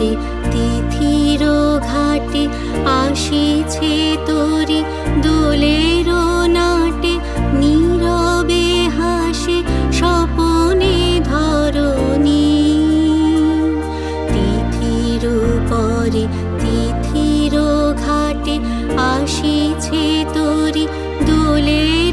রে, তিথির ঘাটে আসিছে তোরে, দোলের নাটে, নীরবে হাসে স্বপনে ধরণী। তিথির পরে তিথির ঘাটে আসিছে তোরে, দোলের